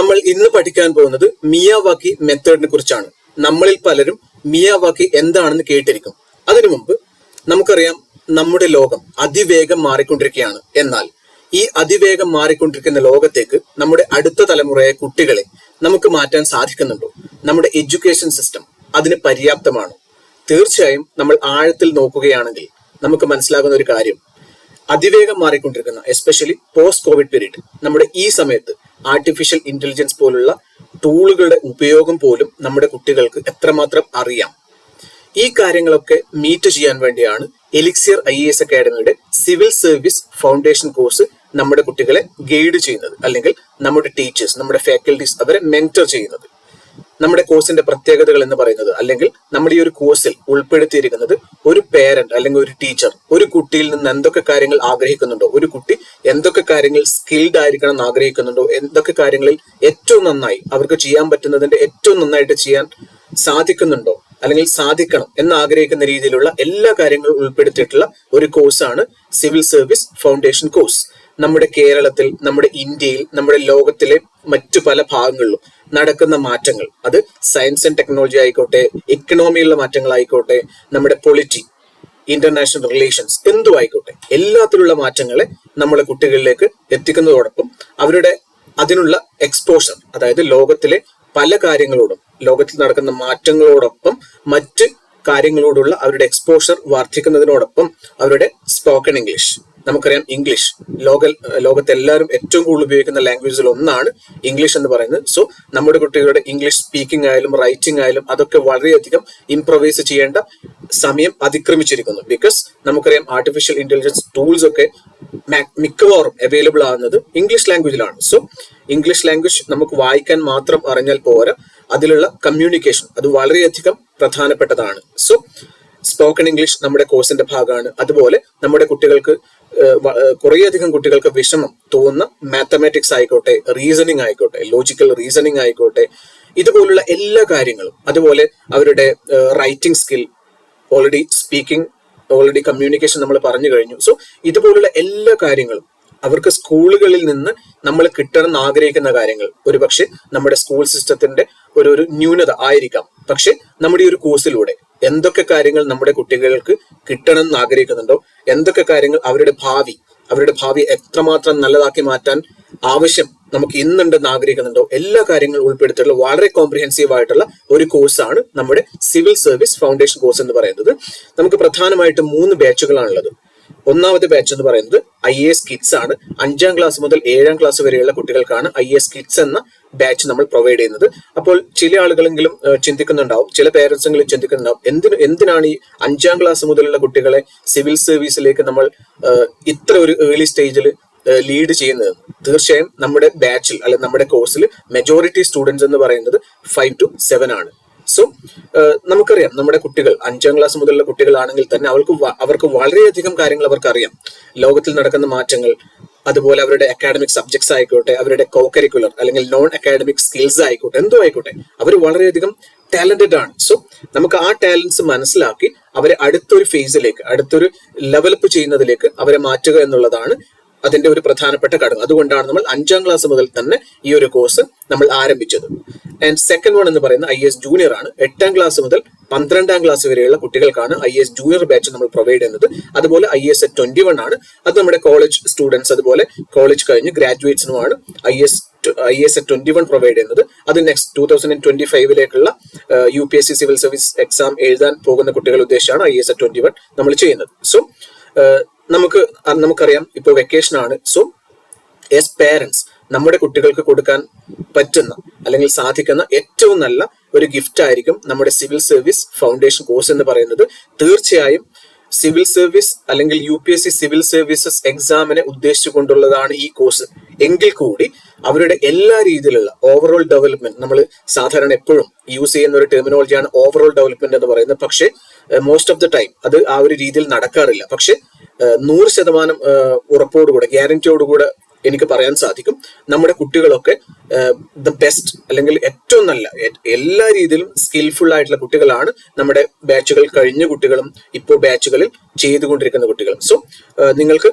നമ്മൾ ഇന്ന് പഠിക്കാൻ പോകുന്നത് മിയാവാക്കി മെത്തേഡിനെ കുറിച്ചാണ്. നമ്മളിൽ പലരും മിയാവാക്കി എന്താണെന്ന് കേട്ടിരിക്കും. അതിനു മുമ്പ് നമുക്കറിയാം നമ്മുടെ ലോകം അതിവേഗം മാറിക്കൊണ്ടിരിക്കുകയാണ്. എന്നാൽ ഈ അതിവേഗം മാറിക്കൊണ്ടിരിക്കുന്ന ലോകത്തേക്ക് നമ്മുടെ അടുത്ത തലമുറയായ കുട്ടികളെ നമുക്ക് മാറ്റാൻ സാധിക്കുന്നുണ്ടോ? നമ്മുടെ എഡ്യൂക്കേഷൻ സിസ്റ്റം അതിന് പര്യാപ്തമാണ്? തീർച്ചയായും നമ്മൾ ആഴത്തിൽ നോക്കുകയാണെങ്കിൽ നമുക്ക് മനസ്സിലാകുന്ന ഒരു കാര്യം. അതിവേഗം മാറിക്കൊണ്ടിരിക്കുന്ന എസ്പെഷ്യലി പോസ്റ്റ് കോവിഡ് പീരീഡ് നമ്മുടെ ഈ സമയത്ത് ആർട്ടിഫിഷ്യൽ ഇന്റലിജൻസ് പോലുള്ള ടൂളുകളുടെ ഉപയോഗം പോലും നമ്മുടെ കുട്ടികൾക്ക് എത്രമാത്രം അറിയാം. ഈ കാര്യങ്ങളൊക്കെ മീറ്റ് ചെയ്യാൻ വേണ്ടിയാണ് എലിക്സിയർ ഐ എസ് അക്കാഡമിയുടെ സിവിൽ സർവീസ് ഫൗണ്ടേഷൻ കോഴ്സ് നമ്മുടെ കുട്ടികളെ ഗൈഡ് ചെയ്യുന്നത് അല്ലെങ്കിൽ നമ്മുടെ ടീച്ചേഴ്സ് നമ്മുടെ ഫാക്കൽറ്റീസ് അവരെ മെന്റർ ചെയ്യുന്നത്. നമ്മുടെ കോഴ്സിന്റെ പ്രത്യേകതകൾ എന്ന് പറയുന്നത് അല്ലെങ്കിൽ നമ്മുടെ ഈ ഒരു കോഴ്സിൽ ഉൾപ്പെടുത്തിയിരിക്കുന്നത് ഒരു പേരന്റ് അല്ലെങ്കിൽ ഒരു ടീച്ചർ ഒരു കുട്ടിയിൽ നിന്ന് എന്തൊക്കെ കാര്യങ്ങൾ ആഗ്രഹിക്കുന്നുണ്ടോ ഒരു കുട്ടി എന്തൊക്കെ കാര്യങ്ങൾ സ്കിൽഡ് ആയിരിക്കണം എന്ന് ആഗ്രഹിക്കുന്നുണ്ടോ എന്തൊക്കെ കാര്യങ്ങളിൽ ഏറ്റവും നന്നായി അവർക്ക് ചെയ്യാൻ പറ്റുന്നതിന്റെ ഏറ്റവും നന്നായിട്ട് ചെയ്യാൻ സാധിക്കുന്നുണ്ടോ അല്ലെങ്കിൽ സാധിക്കണം എന്ന് ആഗ്രഹിക്കുന്ന രീതിയിലുള്ള എല്ലാ കാര്യങ്ങളും ഉൾപ്പെടുത്തിയിട്ടുള്ള ഒരു കോഴ്സാണ് സിവിൽ സർവീസ് ഫൗണ്ടേഷൻ കോഴ്സ് നമ്മുടെ കേരളത്തിൽ നമ്മുടെ ഇന്ത്യയിൽ നമ്മുടെ ലോകത്തിലെ മറ്റു പല ഭാഗങ്ങളിലും നടക്കുന്ന മാറ്റങ്ങൾ. അത് സയൻസ് ആൻഡ് ടെക്നോളജി ആയിക്കോട്ടെ ഇക്കണോമിയിലുള്ള മാറ്റങ്ങളായിക്കോട്ടെ നമ്മുടെ പൊളിറ്റി ഇന്റർനാഷണൽ റിലേഷൻസ് എന്തു ആയിക്കോട്ടെ എല്ലാത്തിലുള്ള മാറ്റങ്ങളെ നമ്മളെ കുട്ടികളിലേക്ക് എത്തിക്കുന്നതോടൊപ്പം അവരുടെ അതിനുള്ള എക്സ്പോഷർ അതായത് ലോകത്തിലെ പല കാര്യങ്ങളോടും ലോകത്തിൽ നടക്കുന്ന മാറ്റങ്ങളോടൊപ്പം മറ്റ് കാര്യങ്ങളോടുള്ള അവരുടെ എക്സ്പോഷർ വർദ്ധിക്കുന്നതിനോടൊപ്പം അവരുടെ സ്പോക്കൺ ഇംഗ്ലീഷ് നമുക്കറിയാം ഇംഗ്ലീഷ് ലോക ലോകത്തെല്ലാവരും ഏറ്റവും കൂടുതൽ ഉപയോഗിക്കുന്ന ലാംഗ്വേജിൽ ഒന്നാണ് ഇംഗ്ലീഷ് എന്ന് പറയുന്നത്. സോ നമ്മുടെ കുട്ടികളുടെ ഇംഗ്ലീഷ് സ്പീക്കിംഗ് ആയാലും റൈറ്റിംഗ് ആയാലും അതൊക്കെ വളരെയധികം ഇംപ്രവൈസ് ചെയ്യേണ്ട സമയം അതിക്രമിച്ചിരിക്കുന്നു. ബിക്കോസ് നമുക്കറിയാം ആർട്ടിഫിഷ്യൽ ഇന്റലിജൻസ് ടൂൾസ് ഒക്കെ മിക്കവാറും അവൈലബിൾ ആകുന്നത് ഇംഗ്ലീഷ് ലാംഗ്വേജിലാണ് സോ ഇംഗ്ലീഷ് ലാംഗ്വേജ് നമുക്ക് വായിക്കാൻ മാത്രം അറിഞ്ഞാൽ പോരാ. അതിലുള്ള കമ്മ്യൂണിക്കേഷൻ അത് വളരെയധികം പ്രധാനപ്പെട്ടതാണ്. സോ സ്പോക്കൺ ഇംഗ്ലീഷ് നമ്മുടെ കോഴ്സിന്റെ ഭാഗമാണ്. അതുപോലെ നമ്മുടെ കുട്ടികൾക്ക് കുറേയധികം കുട്ടികൾക്ക് വിഷമം തോന്നുന്ന മാത്തമാറ്റിക്സ് ആയിക്കോട്ടെ റീസണിങ് ആയിക്കോട്ടെ ലോജിക്കൽ റീസണിങ് ആയിക്കോട്ടെ ഇതുപോലുള്ള എല്ലാ കാര്യങ്ങളും അതുപോലെ അവരുടെ writing skill already speaking already communication നമ്മൾ പറഞ്ഞു കഴിഞ്ഞു. സോ ഇതുപോലുള്ള എല്ലാ കാര്യങ്ങളും അവർക്ക് സ്കൂളുകളിൽ നിന്ന് നമ്മൾ കിട്ടണം ആഗ്രഹിക്കുന്ന കാര്യങ്ങൾ. ഒരുപക്ഷെ നമ്മുടെ സ്കൂൾ സിസ്റ്റത്തിന്റെ ഒരു ഒരു ന്യൂനത ആയിരിക്കാം. പക്ഷെ നമ്മുടെ ഈ ഒരു കോഴ്സിലൂടെ എന്തൊക്കെ കാര്യങ്ങൾ നമ്മുടെ കുട്ടികൾക്ക് കിട്ടണം എന്ന് ആഗ്രഹിക്കുന്നുണ്ടോ? എന്തൊക്കെ കാര്യങ്ങൾ അവരുടെ ഭാവി അവരുടെ ഭാവി എത്രമാത്രം നല്ലതാക്കി മാറ്റാൻ ആവശ്യം നമുക്ക് ഇന്നുണ്ടെന്ന് ആഗ്രഹിക്കുന്നുണ്ടോ? എല്ലാ കാര്യങ്ങളും ഉൾപ്പെടുത്തിയിട്ടുള്ള വളരെ കോംപ്രിഹെൻസീവ് ആയിട്ടുള്ള ഒരു കോഴ്സാണ് നമ്മുടെ സിവിൽ സർവീസ് ഫൗണ്ടേഷൻ കോഴ്സ് എന്ന് പറയുന്നത്. നമുക്ക് പ്രധാനമായിട്ടും മൂന്ന് ബാച്ചുകളാണുള്ളത് ഒന്നാമത്തെ ബാച്ച് എന്ന് പറയുന്നത് ഐ എസ് കിഡ്സ് ആണ്. അഞ്ചാം ക്ലാസ് മുതൽ ഏഴാം ക്ലാസ് വരെയുള്ള കുട്ടികൾക്കാണ് ഐ എസ് കിഡ്സ് എന്ന ബാച്ച് നമ്മൾ പ്രൊവൈഡ് ചെയ്യുന്നത്. അപ്പോൾ ചില ആളുകളെങ്കിലും ചിന്തിക്കുന്നുണ്ടാവും ചില പേരൻസ് എങ്കിലും ചിന്തിക്കുന്നുണ്ടാവും എന്തിന് എന്തിനാണ് ഈ അഞ്ചാം ക്ലാസ് മുതലുള്ള കുട്ടികളെ സിവിൽ സർവീസിലേക്ക് നമ്മൾ ഇത്ര ഒരു ഏർലി സ്റ്റേജിൽ ലീഡ് ചെയ്യുന്നത്? തീർച്ചയായും നമ്മുടെ ബാച്ചിൽ അല്ലെങ്കിൽ നമ്മുടെ കോഴ്സിൽ മെജോറിറ്റി സ്റ്റുഡൻസ് എന്ന് പറയുന്നത് ഫൈവ് ടു സെവൻ ആണ്. സോ നമുക്കറിയാം നമ്മുടെ കുട്ടികൾ അഞ്ചാം ക്ലാസ് മുതലുള്ള കുട്ടികളാണെങ്കിൽ തന്നെ അവർക്ക് അവർക്ക് വളരെയധികം കാര്യങ്ങൾ അവർക്ക് അറിയാം ലോകത്തിൽ നടക്കുന്ന മാറ്റങ്ങൾ അതുപോലെ അവരുടെ അക്കാഡമിക് സബ്ജക്ട്സ് ആയിക്കോട്ടെ അവരുടെ കോ കരിക്കുലർ അല്ലെങ്കിൽ നോൺ അക്കാഡമിക് സ്കിൽസ് ആയിക്കോട്ടെ എന്തോ ആയിക്കോട്ടെ അവർ വളരെയധികം ടാലന്റഡ് ആണ്. സോ നമുക്ക് ആ ടാലൻസ് മനസ്സിലാക്കി അവരെ അടുത്തൊരു ഫേസിലേക്ക് അടുത്തൊരു ലെവലപ്പ് ചെയ്യുന്നതിലേക്ക് അവരെ മാറ്റുക എന്നുള്ളതാണ് അതിന്റെ ഒരു പ്രധാനപ്പെട്ട ഘടകം. അതുകൊണ്ടാണ് നമ്മൾ അഞ്ചാം ക്ലാസ് മുതൽ തന്നെ ഈ ഒരു കോഴ്സ് നമ്മൾ ആരംഭിച്ചത്. ആൻഡ് സെക്കൻഡ് വൺ എന്ന് പറയുന്ന ഐ എസ് ജൂനിയർ ആണ്. എട്ടാം ക്ലാസ് മുതൽ പന്ത്രണ്ടാം ക്ലാസ് വരെയുള്ള കുട്ടികൾക്കാണ് ഐ എസ് ജൂനിയർ ബാച്ച് നമ്മൾ പ്രൊവൈഡ് ചെയ്യുന്നത്. അതുപോലെ ഐ എസ് ട്വന്റി വൺ ആണ്. അത് നമ്മുടെ കോളേജ് സ്റ്റുഡൻസ് അതുപോലെ കോളേജ് കഴിഞ്ഞ് ഗ്രാജുവേറ്റ്സിനുമാണ് I S I S twenty one provide ചെയ്യുന്നത്. അത് next two thousand twenty ഫൈവിലേക്കുള്ള U P S C civil service exam എഴുതാൻ പോകുന്ന കുട്ടികളുടെ ഉദ്ദേശമാണ് ഐ എസ് ട്വന്റി വൺ നമ്മൾ ചെയ്യുന്നത്. സോ നമുക്ക് നമുക്കറിയാം ഇപ്പോൾ വെക്കേഷൻ ആണ്. സോ എസ് പേരൻസ് നമ്മുടെ കുട്ടികൾക്ക് കൊടുക്കാൻ പറ്റുന്ന അല്ലെങ്കിൽ സാധിക്കുന്ന ഏറ്റവും നല്ല ഒരു ഗിഫ്റ്റ് ആയിരിക്കും നമ്മുടെ സിവിൽ സർവീസ് ഫൗണ്ടേഷൻ കോഴ്സ് എന്ന് പറയുന്നത്. തീർച്ചയായും സിവിൽ സർവീസ് അല്ലെങ്കിൽ U P S C civil services എക്സാമിനെ ഉദ്ദേശിച്ചുകൊണ്ടുള്ളതാണ് ഈ കോഴ്സ് എങ്കിൽ കൂടി അവരുടെ എല്ലാ രീതിയിലുള്ള ഓവറോൾ ഡെവലപ്മെന്റ് നമ്മൾ സാധാരണ എപ്പോഴും യൂസ് ചെയ്യുന്ന ഒരു ടെർമിനോളജിയാണ് ഓവറോൾ ഡെവലപ്മെന്റ് എന്ന് പറയുന്നത്. പക്ഷേ മോസ്റ്റ് ഓഫ് ദ ടൈം അത് ആ ഒരു രീതിയിൽ നടക്കാറില്ല. പക്ഷെ നൂറ് ശതമാനം ഉറപ്പോടുകൂടെ ഗ്യാരണ്ടിയോടുകൂടെ എനിക്ക് പറയാൻ സാധിക്കും. നമ്മുടെ കുട്ടികളൊക്കെ ദ ബെസ്റ്റ് അല്ലെങ്കിൽ ഏറ്റവും നല്ല എല്ലാ രീതിയിലും സ്കിൽഫുൾ ആയിട്ടുള്ള കുട്ടികളാണ് നമ്മുടെ ബാച്ചുകൾ കഴിഞ്ഞ കുട്ടികളും ഇപ്പോൾ ബാച്ചുകളിൽ ചെയ്തുകൊണ്ടിരിക്കുന്ന കുട്ടികൾ. സോ നിങ്ങൾക്ക്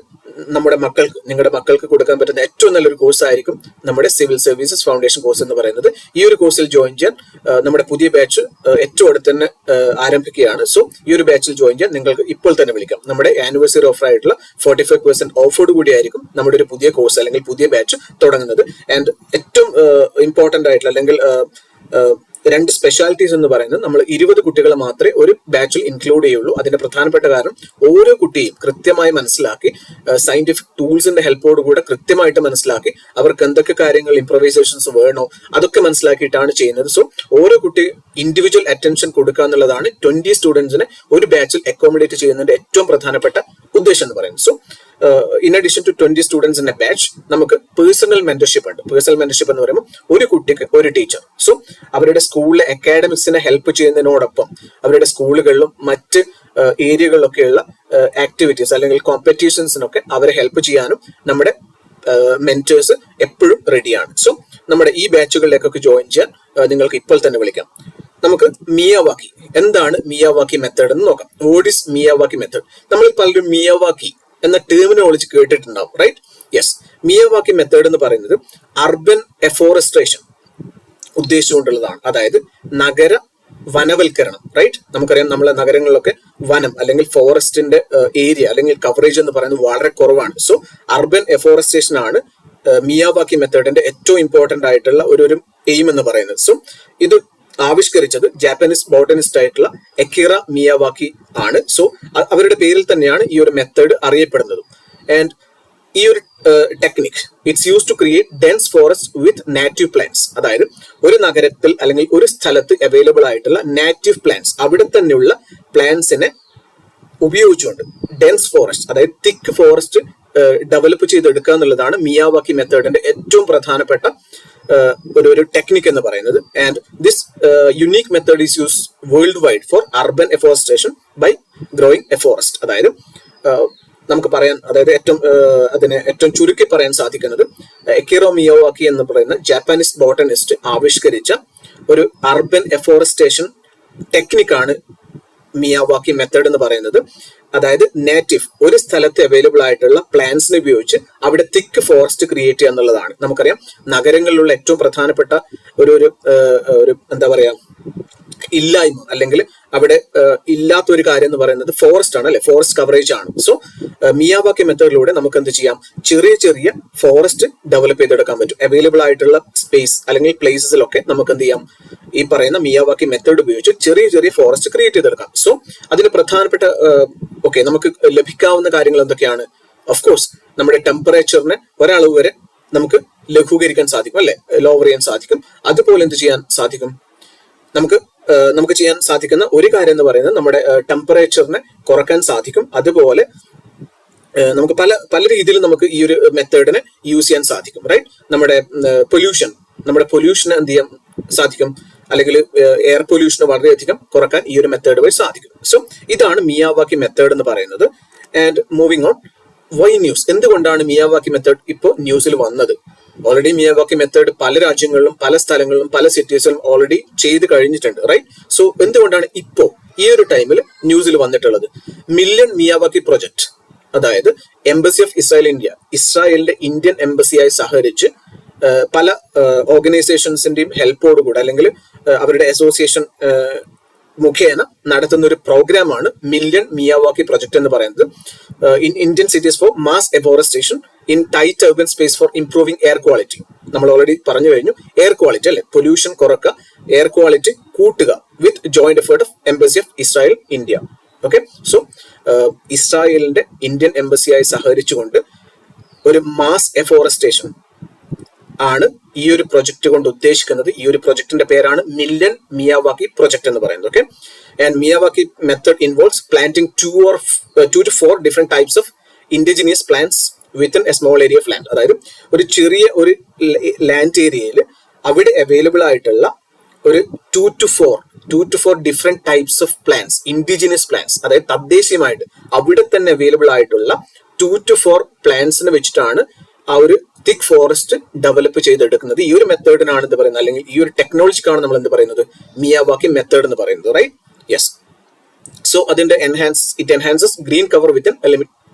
നമ്മുടെ മക്കൾക്ക് നിങ്ങളുടെ മക്കൾക്ക് കൊടുക്കാൻ പറ്റുന്ന ഏറ്റവും നല്ലൊരു കോഴ്സ് ആയിരിക്കും നമ്മുടെ സിവിൽ സർവീസസ് ഫൗണ്ടേഷൻ കോഴ്സ് എന്ന് പറയുന്നത്. ഈ ഒരു കോഴ്സിൽ ജോയിൻ ചെയ്യാൻ നമ്മുടെ പുതിയ ബാച്ച് ഏറ്റവും അടുത്ത് തന്നെ ആരംഭിക്കുകയാണ്. സോ ഈ ഒരു ബാച്ചിൽ ജോയിൻ ചെയ്യാൻ നിങ്ങൾക്ക് ഇപ്പോൾ തന്നെ വിളിക്കാം. നമ്മുടെ ആനിവേഴ്സറി ഓഫർ ആയിട്ടുള്ള ഫോർട്ടി ഫൈവ് പെർസെന്റ് ഓഫോട് കൂടി ആയിരിക്കും നമ്മുടെ ഒരു പുതിയ കോഴ്സ് അല്ലെങ്കിൽ പുതിയ ബാച്ച് തുടങ്ങുന്നത്. ആൻഡ് ഏറ്റവും ഇമ്പോർട്ടന്റ് ആയിട്ടുള്ള അല്ലെങ്കിൽ രണ്ട് സ്പെഷ്യാലിറ്റീസ് എന്ന് പറയുന്നത് നമ്മൾ ഇരുപത് കുട്ടികളെ മാത്രമേ ഒരു ബാച്ചിൽ ഇൻക്ലൂഡ് ചെയ്യുള്ളൂ. അതിന്റെ പ്രധാനപ്പെട്ട കാരണം ഓരോ കുട്ടിയും കൃത്യമായി മനസ്സിലാക്കി സയന്റിഫിക് ടൂൾസിന്റെ ഹെൽപ്പോട് കൂടെ കൃത്യമായിട്ട് മനസ്സിലാക്കി അവർക്ക് എന്തൊക്കെ കാര്യങ്ങൾ ഇംപ്രവൈസേഷൻസ് വേണോ അതൊക്കെ മനസ്സിലാക്കിയിട്ടാണ് ചെയ്യുന്നത്. സോ ഓരോ കുട്ടി ഇൻഡിവിജ്വൽ അറ്റൻഷൻ കൊടുക്കുക എന്നുള്ളതാണ് ട്വന്റി സ്റ്റുഡൻസിനെ ഒരു ബാച്ചിൽ അക്കോമഡേറ്റ് ചെയ്യുന്നതിന്റെ ഏറ്റവും പ്രധാനപ്പെട്ട ഉദ്ദേശം എന്ന് പറയുന്നത്. So in addition to twenty students in a batch നമുക്ക് പേഴ്സണൽ മെന്റർഷിപ്പ് ഉണ്ട്. പേഴ്സണൽ മെന്റർഷിപ്പ് എന്ന് പറയുമ്പോൾ ഒരു കുട്ടിക്ക് ഒരു ടീച്ചർ സോ അവരുടെ സ്കൂളിലെ അക്കാഡമിക്സിനെ ഹെൽപ്പ് ചെയ്യുന്നതിനോടൊപ്പം അവരുടെ സ്കൂളുകളിലും മറ്റ് ഏരിയകളിലൊക്കെയുള്ള ആക്ടിവിറ്റീസ് അല്ലെങ്കിൽ കോമ്പറ്റീഷൻസിനൊക്കെ അവരെ ഹെൽപ്പ് ചെയ്യാനും നമ്മുടെ മെന്റേഴ്സ് എപ്പോഴും റെഡിയാണ് സോ നമ്മുടെ ഈ ബാച്ചുകളിലേക്കൊക്കെ ജോയിൻ ചെയ്യാൻ നിങ്ങൾക്ക് ഇപ്പോൾ തന്നെ വിളിക്കാം. നമുക്ക് മിയാവാക്കി. എന്താണ് മിയാവാക്കി മെത്തേഡ് എന്ന് നോക്കാം. ഇസ് മിയാവാക്കി മെത്തേഡ് നമ്മൾ പലരും മിയാവാക്കി എന്ന ടേമിനോളജി കേട്ടിട്ടുണ്ടാവും റൈറ്റ് യെസ് മിയവാക്കി മെത്തേഡ് എന്ന് പറയുന്നത് അർബൻ എഫോറസ്ട്രേഷൻ ഉദ്ദേശിച്ചുകൊണ്ടുള്ളതാണ്. അതായത് നഗര വനവൽക്കരണം റൈറ്റ് നമുക്കറിയാം നമ്മളെ നഗരങ്ങളിലൊക്കെ വനം അല്ലെങ്കിൽ ഫോറസ്റ്റിന്റെ ഏരിയ അല്ലെങ്കിൽ കവറേജ് എന്ന് പറയുന്നത് വളരെ കുറവാണ്. സോ അർബൻ എഫോറസ്റ്റേഷൻ ആണ് മിയാവാക്കി മെത്തേഡിന്റെ ഏറ്റവും ഇമ്പോർട്ടന്റ് ആയിട്ടുള്ള ഒരു ഒരു എയിം എന്ന് പറയുന്നത്. സോ ഇത് ആവിഷ്കരിച്ചത് ജാപ്പനീസ് ബോട്ടനിസ്റ്റ് ആയിട്ടുള്ള എക്കിറ മിയാവാക്കി ആണ്. സോ അവരുടെ പേരിൽ തന്നെയാണ് ഈ ഒരു മെത്തേഡ് അറിയപ്പെടുന്നത്. ആൻഡ് ഈ ഒരു technique it's use to create dense forest with native plants അതായത് ഒരു നഗരത്തിൽ അല്ലെങ്കിൽ ഒരു സ്ഥലത്ത് അവൈലബിൾ ആയിട്ടുള്ള നാറ്റീവ് പ്ലാന്റ്സ് അവിടെ തന്നെയുള്ള പ്ലാന്റ്സിനെ ഉപയോഗിച്ചുകൊണ്ട് ഡെൻസ് ഫോറസ്റ്റ് അതായത് തിക്ക് ഫോറസ്റ്റ് ഡെവലപ്പ് ചെയ്തെടുക്കുക എന്നുള്ളതാണ് മിയാവാക്കി മെത്തേഡിന്റെ ഏറ്റവും പ്രധാനപ്പെട്ട ഒരു ഒരു ടെക്നിക് എന്ന് പറയുന്നത്. And this unique method is use worldwide for urban afforestation by growing a forest അതായത് നമുക്ക് പറയാൻ അതായത് ഏറ്റവും അതിനെ ഏറ്റവും ചുരുക്കി പറയാൻ സാധിക്കുന്നത് എക്കിറോ മിയോവാക്കി എന്ന് പറയുന്ന ജാപ്പാനീസ് ബോട്ടനിസ്റ്റ് ആവിഷ്കരിച്ച ഒരു അർബൻ എഫോറസ്റ്റേഷൻ ടെക്നിക്കാണ് മിയാവാക്കി മെത്തേഡ് എന്ന് പറയുന്നത്. അതായത് നേറ്റീവ് ഒരു സ്ഥലത്ത് അവൈലബിൾ ആയിട്ടുള്ള പ്ലാന്റ്സിനെ ഉപയോഗിച്ച് അവിടെ തിക്ക് ഫോറസ്റ്റ് ക്രിയേറ്റ് ചെയ്യുക എന്നുള്ളതാണ്. നമുക്കറിയാം നഗരങ്ങളിലുള്ള ഏറ്റവും പ്രധാനപ്പെട്ട ഒരു ഒരു എന്താ പറയാ ഇല്ലായ്മ അല്ലെങ്കിൽ അവിടെ ഇല്ലാത്ത ഒരു കാര്യം എന്ന് പറയുന്നത് ഫോറസ്റ്റ് ആണ് അല്ലെ? ഫോറസ്റ്റ് കവറേജ് ആണ്. സോ മിയാവാക്കി മെത്തേഡിലൂടെ നമുക്ക് എന്ത് ചെയ്യാം? ചെറിയ ചെറിയ ഫോറസ്റ്റ് ഡെവലപ്പ് ചെയ്തെടുക്കാൻ പറ്റും. അവൈലബിൾ ആയിട്ടുള്ള സ്പേസ് അല്ലെങ്കിൽ പ്ലേസസിലൊക്കെ നമുക്ക് എന്ത് ചെയ്യാം? ഈ പറയുന്ന മിയാവാക്കി മെത്തേഡ് ഉപയോഗിച്ച് ചെറിയ ചെറിയ ഫോറസ്റ്റ് ക്രിയേറ്റ് ചെയ്തെടുക്കാം. സോ അതിൽ പ്രധാനപ്പെട്ട ഓക്കെ നമുക്ക് ലഭിക്കാവുന്ന കാര്യങ്ങൾ എന്തൊക്കെയാണ്? ഓഫ് കോഴ്സ് നമ്മുടെ ടെമ്പറേച്ചറിനെ ഒരളവ് വരെ നമുക്ക് ലഘൂകരിക്കാൻ സാധിക്കും അല്ലെ? ലോവർ ചെയ്യാൻ സാധിക്കും. അതുപോലെ എന്ത് ചെയ്യാൻ സാധിക്കും? നമുക്ക് നമുക്ക് ചെയ്യാൻ സാധിക്കുന്ന ഒരു കാര്യം എന്ന് പറയുന്നത് നമ്മുടെ ടെമ്പറേച്ചറിനെ കുറയ്ക്കാൻ സാധിക്കും. അതുപോലെ നമുക്ക് പല പല രീതിയിലും നമുക്ക് ഈ ഒരു മെത്തേഡിനെ യൂസ് ചെയ്യാൻ സാധിക്കും റൈറ്റ് നമ്മുടെ പൊല്യൂഷൻ നമ്മുടെ പൊല്യൂഷൻ എന്ത് ചെയ്യാൻ സാധിക്കും? അല്ലെങ്കിൽ എയർ പൊല്യൂഷൻ വളരെയധികം കുറയ്ക്കാൻ ഈ ഒരു മെത്തേഡ് വഴി സാധിക്കും. സോ ഇതാണ് മിയാവാക്കി മെത്തേഡ് എന്ന് പറയുന്നത്. And moving on why news എന്തുകൊണ്ടാണ് മിയാവാക്കി മെത്തേഡ് ഇപ്പോൾ ന്യൂസിൽ വന്നത്? ഓൾറെഡി മിയാവാക്കി മെത്തേഡ് പല രാജ്യങ്ങളിലും പല സ്ഥലങ്ങളിലും പല സിറ്റീസിലും ഓൾറെഡി ചെയ്ത് കഴിഞ്ഞിട്ടുണ്ട് റൈറ്റ് സോ എന്തുകൊണ്ടാണ് ഇപ്പോ ഈ ഒരു ടൈമിൽ ന്യൂസിൽ വന്നിട്ടുള്ളത്? മില്യൺ മിയാവാക്കി പ്രൊജക്ട് അതായത് എംബസി ഓഫ് ഇസ്രായേൽ ഇന്ത്യ ഇസ്രായേലിന്റെ ഇന്ത്യൻ എംബസിയായി സഹകരിച്ച് പല ഓർഗനൈസേഷൻസിന്റെയും ഹെൽപ്പോടുകൂടെ അല്ലെങ്കിൽ അവരുടെ അസോസിയേഷൻ മുഖേന നടത്തുന്ന ഒരു പ്രോഗ്രാമാണ് മില്യൺ മിയാവാക്കി പ്രൊജക്ട് എന്ന് പറയുന്നത്. In Indian cities for mass afforestation in tight urban space for improving air quality നമ്മൾ ഓൾറെഡി പറഞ്ഞു കഴിഞ്ഞു. എയർ ക്വാളിറ്റി അല്ലെ? പൊല്യൂഷൻ കുറക്കുക എയർ ക്വാളിറ്റി കൂട്ടുക with joint effort of embassy of Israel India okay so ഇസ്രായേലിന്റെ Indian എംബസിയായി സഹകരിച്ചുകൊണ്ട് ഒരു മാസ് എഫോറസ്റ്റേഷൻ ആണ് ഈ ഒരു പ്രൊജക്ട് കൊണ്ട് ഉദ്ദേശിക്കുന്നത്. ഈ ഒരു പ്രൊജക്ടിന്റെ പേരാണ് മില്യൻ മിയാവാക്കി പ്രൊജക്ട് എന്ന് പറയുന്നത്. Okay and Miyawaki method involves planting two or two to four different types of indigenous plants within a small area of land അതായത് ഒരു ചെറിയ ഒരു ലാൻഡ് ഏരിയയിൽ അവിടെ അവൈലബിൾ ആയിട്ടുള്ള ഒരു two to four two to four different types of plants indigenous plants അതായത് തദ്ദേശീയമായിട്ട് അവിടെ തന്നെ അവൈലബിൾ ആയിട്ടുള്ള ടു ടു ഫോർ പ്ലാന്റ്സിനെ വെച്ചിട്ടാണ് ആ ഒരു തിക് ഫോറസ്റ്റ് ഡെവലപ്പ് ചെയ്തെടുക്കുന്നത്. ഈ ഒരു മെത്തേഡിനാണ് എന്ത് പറയുന്നത്? അല്ലെങ്കിൽ ഈ ഒരു ടെക്നോളജിക്കാണ് നമ്മൾ എന്ത് പറയുന്നത്? മിയാവാക്കി മെത്തേഡ് എന്ന് പറയുന്നത് റൈറ്റ് യെസ് സോ അതിന്റെ enhance it enhances green cover within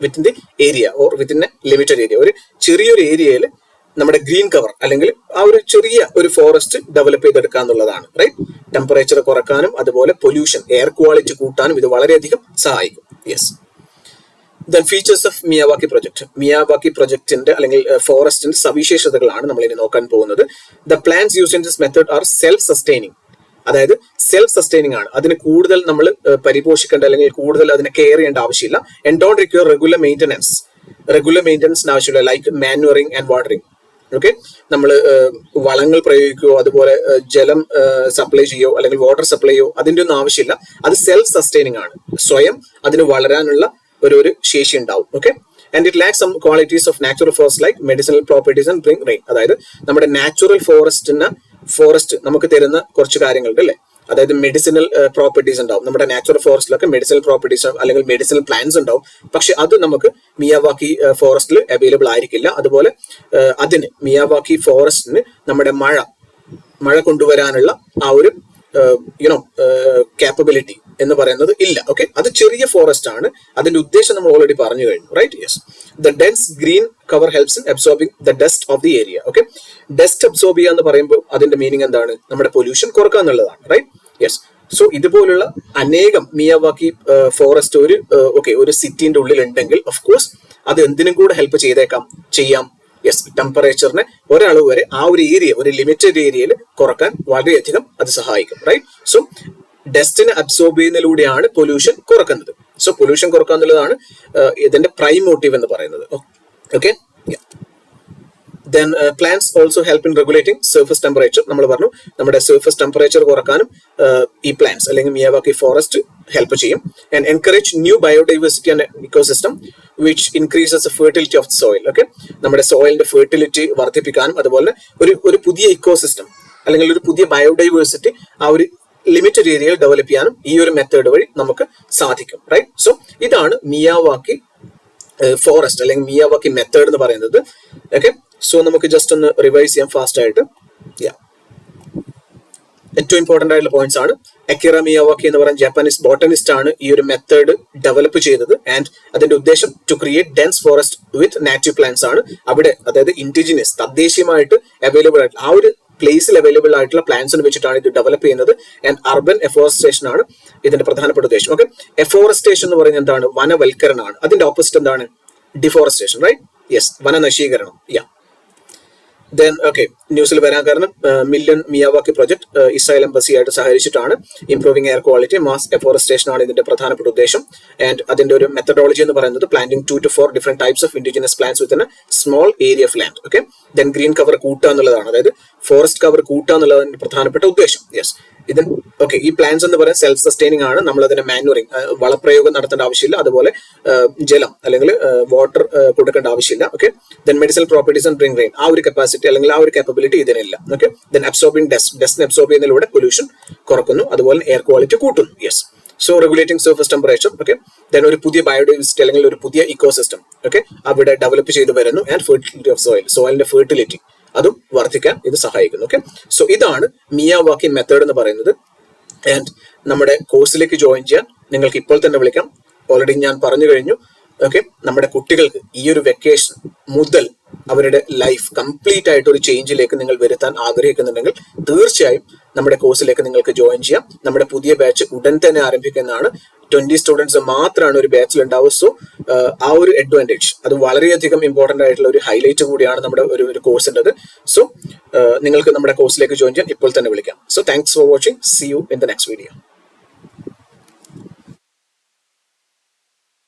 within the area or within a limited area ഒരു ചെറിയൊരു ഏരിയയിൽ നമ്മുടെ ഗ്രീൻ കവർ അല്ലെങ്കിൽ ആ ഒരു ചെറിയ ഒരു ഫോറസ്റ്റ് ഡെവലപ്പ് ചെയ്തെടുക്കുക എന്നുള്ളതാണ് റൈറ്റ് ടെമ്പറേച്ചർ കുറക്കാനും അതുപോലെ പൊല്യൂഷൻ എയർ ക്വാളിറ്റി കൂട്ടാനും ഇത് വളരെയധികം സഹായിക്കും. Yes then features of Miyawaki project Miyawaki പ്രൊജക്ടിന്റെ അല്ലെങ്കിൽ ഫോറസ്റ്റിന്റെ സവിശേഷതകളാണ് നമ്മൾ ഇനി നോക്കാൻ പോകുന്നത്. The plants use in this method are self sustaining അതായത് സെൽഫ് സസ്റ്റൈനിങ് ആണ്. അതിന് കൂടുതൽ നമ്മൾ പരിപോഷിക്കേണ്ട അല്ലെങ്കിൽ കൂടുതൽ അതിനെ കെയർ ചെയ്യേണ്ട ആവശ്യമില്ല. And don't regular maintenance regular മെയിന്റനൻസിന് ആവശ്യമില്ല. Like manuring and watering okay നമ്മൾ വളങ്ങൾ പ്രയോഗിക്കുകയോ അതുപോലെ ജലം സപ്ലൈ ചെയ്യോ അല്ലെങ്കിൽ വാട്ടർ സപ്ലൈ ചെയ്യോ അതിന്റെ ഒന്നും ആവശ്യമില്ല. അത് സെൽഫ് സസ്റ്റൈനിങ് ആണ്. സ്വയം അതിന് വളരാനുള്ള ഒരു ഒരു ശേഷി ഉണ്ടാവും. Okay and it lack some qualities of natural forest like medicinal properties and bring rain അതായത് നമ്മുടെ നാച്ചുറൽ ഫോറസ്റ്റിന് ഫോറസ്റ്റ് നമുക്ക് തരുന്ന കുറച്ച് കാര്യങ്ങളുണ്ട് അല്ലേ? അതായത് മെഡിസിനൽ പ്രോപ്പർട്ടീസ് ഉണ്ടാവും. നമ്മുടെ നാച്ചുറൽ ഫോറസ്റ്റിലൊക്കെ മെഡിസിനൽ പ്രോപ്പർട്ടീസ് അല്ലെങ്കിൽ മെഡിസിനൽ പ്ലാന്റ്സ് ഉണ്ടാവും. പക്ഷെ അത് നമുക്ക് മിയാവാക്കി ഫോറസ്റ്റിൽ അവൈലബിൾ ആയിരിക്കില്ല. അതുപോലെ അതിന് മിയാവാക്കി ഫോറസ്റ്റിന് നമ്മുടെ മഴ മഴ കൊണ്ടുവരാനുള്ള ആ ഒരു യുനോ കാപ്പബിലിറ്റി എന്ന് പറയുന്നത് ഇല്ല. ഓക്കെ അത് ചെറിയ ഫോറസ്റ്റ് ആണ്. അതിന്റെ ഉദ്ദേശം നമ്മൾ ഓൾറെഡി പറഞ്ഞു കഴിഞ്ഞു. Right yes the dense green cover helps in absorbing the dust of the area okay dust absorb ചെയ്യുക എന്ന് പറയുമ്പോൾ അതിന്റെ മീനിങ് എന്താണ്? നമ്മുടെ പൊല്യൂഷൻ കുറക്കുക എന്നുള്ളതാണ്. റൈറ്റ് യെസ് സോ ഇതുപോലുള്ള അനേകം മിയവാക്കി ഫോറസ്റ്റ് ഒരു ഓക്കെ ഒരു സിറ്റിന്റെ ഉള്ളിൽ ഉണ്ടെങ്കിൽ ഓഫ് കോഴ്സ് അത് എന്തിനും കൂടെ ഹെൽപ്പ് ചെയ്തേക്കാം. ചെയ്യാം. യെസ് ടെമ്പറേച്ചറിനെ ഒരളവ് വരെ ആ ഒരു ഏരിയ ഒരു ലിമിറ്റഡ് ഏരിയയിൽ കുറയ്ക്കാൻ വളരെയധികം അത് സഹായിക്കും. റൈറ്റ് സോ ഡസ്റ്റിനെ അബ്സോർബ് ചെയ്യുന്നതിലൂടെയാണ് പൊല്യൂഷൻ കുറക്കുന്നത്. സോ പൊല്യൂഷൻ കുറക്കുക എന്നുള്ളതാണ് ഇതിന്റെ പ്രൈം മോട്ടീവ് എന്ന് പറയുന്നത്. Okay then plants also help in regulating surface temperature നമ്മൾ പറഞ്ഞു നമ്മുടെ സർഫസ് ടെമ്പറേച്ചർ കുറക്കാനും ഈ പ്ലാന്റ്സ് അല്ലെങ്കിൽ മിയാവാക്കി ഫോറസ്റ്റ് ഹെൽപ്പ് ചെയ്യും. And encourage new biodiversity and ecosystem which increases fertility of soil okay നമ്മുടെ സോയിലിന്റെ ഫെർട്ടിലിറ്റി വർദ്ധിപ്പിക്കാനും അതുപോലെ ഒരു ഒരു പുതിയ ഇക്കോസിസ്റ്റം അല്ലെങ്കിൽ ഒരു പുതിയ ബയോഡൈവേഴ്സിറ്റി ആ ഒരു ലിമിറ്റഡ് ഏരിയയിൽ ഡെവലപ്പ് ചെയ്യാനും ഈ ഒരു മെത്തേഡ് വഴി നമുക്ക് സാധിക്കും റൈറ്റ് സോ ഇതാണ് മിയാവാക്കി ഫോറസ്റ്റ് അല്ലെങ്കിൽ മിയാവാക്കി മെത്തേഡ് എന്ന് പറയുന്നത്. ഓക്കെ സോ നമുക്ക് ജസ്റ്റ് ഒന്ന് റിവൈസ് ചെയ്യാം ഫാസ്റ്റ് ആയിട്ട്. യാ ഏറ്റവും ഇമ്പോർട്ടന്റ് ആയിട്ടുള്ള പോയിന്റ്സ് ആണ്. അക്കിറ മിയാവാക്കി എന്ന് പറയുന്ന ജാപ്പാനീസ് ബോട്ടണിസ്റ്റ് ആണ് ഈ ഒരു മെത്തേഡ് ഡെവലപ്പ് ചെയ്തത്. ആൻഡ് അതിന്റെ ഉദ്ദേശം to create dense forest with native plants ആണ്. അവിടെ അതായത് ഇൻഡിജിനിയസ് തദ്ദേശീയമായിട്ട് അവൈലബിൾ ആയിട്ടുള്ള ആ ഒരു പ്ലേസിൽ അവൈലബിൾ ആയിട്ടുള്ള പ്ലാൻസിന് വെച്ചിട്ടാണ് ഇത് ഡെവലപ്പ് ചെയ്യുന്നത്. ആൻഡ് അർബൻ എഫോറസ്റ്റേഷൻ ആണ് ഇതിന്റെ പ്രധാനപ്പെട്ട ഉദ്ദേശം. ഓക്കെ എഫോറസ്റ്റേഷൻ എന്ന് പറയുന്നത് എന്താണ്? വനവൽക്കരണമാണ്. അതിന്റെ ഓപ്പോസിറ്റ് എന്താണ്? ഡിഫോറസ്റ്റേഷൻ റൈറ്റ് യെസ് വനനശീകരണം. യാ ദെൻ ഓക്കെ ന്യൂസിൽ വരാൻ കാരണം മില്യൺ മിയാവാക്കി പ്രൊജക്ട് ഇസ്രായേൽ എംബസിയായിട്ട് സഹകരിച്ചിട്ടാണ് improving air quality mass afforestation ആണ് ഇതിന്റെ പ്രധാനപ്പെട്ട ഉദ്ദേശം. ആൻഡ് അതിന്റെ ഒരു മെത്തഡോളജി എന്ന് പറയുന്നത് planting two to four different types of indigenous plants with small area of land okay then green cover കൂട്ടുക എന്നുള്ളതാണ്. അതായത് ഫോറസ്റ്റ് കവർ കൂട്ടുക എന്നുള്ളതിന്റെ പ്രധാനപ്പെട്ട ഉദ്ദേശം. യെസ് ഇതിന് ഓക്കെ ഈ പ്ലാന്റ്സ് എന്ന് പറയുന്നത് സെൽഫ് സസ്റ്റൈനിങ് ആണ്. നമ്മൾ അതിന്റെ മാനുവറിങ് വളപ്രയോഗം നടത്തേണ്ട ആവശ്യമില്ല. അതുപോലെ ജലം അല്ലെങ്കിൽ വാട്ടർ കൊടുക്കേണ്ട ആവശ്യമില്ല. Okay then medicinal properties and drink rain ആ ഒരു കപ്പാസിറ്റി അല്ലെങ്കിൽ ആ ഒരു capability ഇതിനില്ല. Okay then absorbing dust dust absorb ചെയ്യുന്നതിലൂടെ പൊല്യൂഷൻ കുറക്കുന്നു. അതുപോലെ എയർ ക്വാളിറ്റി കൂട്ടുന്നു. Yes so regulating surface temperature okay then ഒരു പുതിയ ബയോഡൈവേഴ്സിറ്റി അല്ലെങ്കിൽ ഒരു പുതിയ ഇക്കോസിസ്റ്റം ഓക്കെ അവിടെ ഡെവലപ്പ് ചെയ്തു വരുന്നു. ആൻഡ് ഫെർട്ടിലിറ്റി ഓഫ് സോയിൽ സോയിലിന്റെ ഫെർട്ടിലിറ്റി അതും വർദ്ധിക്കാൻ ഇത് സഹായിക്കുന്നു ഓക്കെ സോ ഇതാണ് മിയ വാക്കി മെത്തേഡ് എന്ന് പറയുന്നത്. ആൻഡ് നമ്മുടെ കോഴ്സിലേക്ക് ജോയിൻ ചെയ്യാൻ നിങ്ങൾക്ക് ഇപ്പോൾ തന്നെ വിളിക്കാം. ഓൾറെഡി ഞാൻ പറഞ്ഞു കഴിഞ്ഞു ഓക്കെ നമ്മുടെ കുട്ടികൾക്ക് ഈ ഒരു വെക്കേഷൻ മുതൽ അവരുടെ ലൈഫ് കംപ്ലീറ്റ് ആയിട്ട് ഒരു ചേഞ്ചിലേക്ക് നിങ്ങൾ വരുത്താൻ ആഗ്രഹിക്കുന്നുണ്ടെങ്കിൽ തീർച്ചയായും നമ്മുടെ കോഴ്സിലേക്ക് നിങ്ങൾക്ക് ജോയിൻ ചെയ്യാം. നമ്മുടെ പുതിയ ബാച്ച് ഉടൻ തന്നെ ആരംഭിക്കുന്നതാണ്. ട്വന്റി സ്റ്റുഡൻസ് മാത്രമാണ് ഒരു ബാച്ചിൽ ഉണ്ടാവുക. സോ ആ ഒരു അഡ്വാന്റേജ് അത് വളരെയധികം ഇമ്പോർട്ടന്റ് ആയിട്ടുള്ള ഒരു ഹൈലൈറ്റ് കൂടിയാണ് നമ്മുടെ ഒരു ഒരു കോഴ്സിന്റെത് സോ നിങ്ങൾക്ക് നമ്മുടെ കോഴ്സിലേക്ക് ജോയിൻ ചെയ്യാൻ ഇപ്പോൾ തന്നെ വിളിക്കാം. So thanks for watching see you in the next video